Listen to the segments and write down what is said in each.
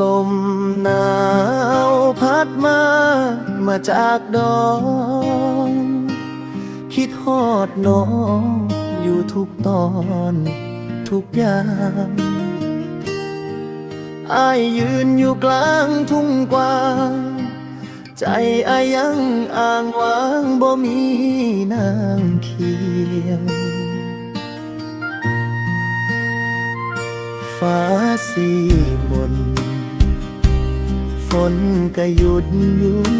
ลมหนาวพัดมา มาจากดองคิดฮอดน้องอยู่ทุกตอนทุกยางอายยืนอยู่กลางทุ่งกว้าง ใจอายยังอ่างว้างบ่มีนางเคียงฟ้าสีมน ฝนก็หยุดยุด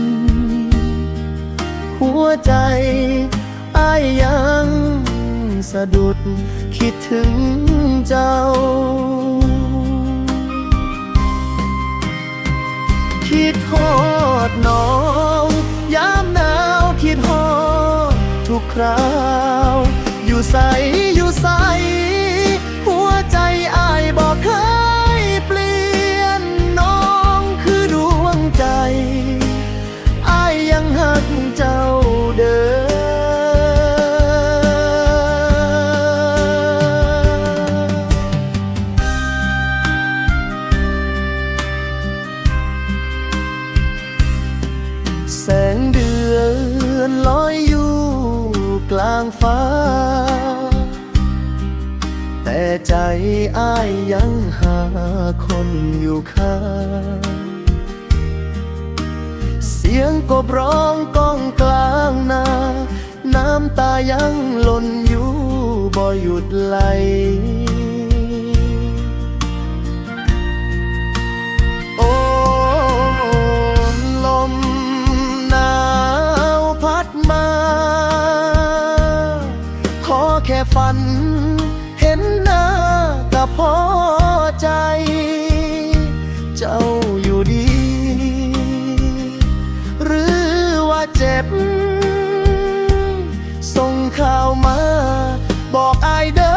หัวใจอายยังสะดุดคิดถึงเจ้า คิดฮอดน้องยามหนาวคิดฮอดทุกคราว อยู่ใสอยู่ใส กเจ้าเด้อแสงเดือนลอยอยู่กลางฟ้า แต่ใจอ้ายยังหาคนอยู่ข้าง สียงกบร้องก้องกลางนา น้ำตายังหล่นอยู่บ่หยุดไหลโอ้ลมหนาวพัดมา ขอแค่ฝัน จ็บ ส่งข่าวมา บอกไอเด้อ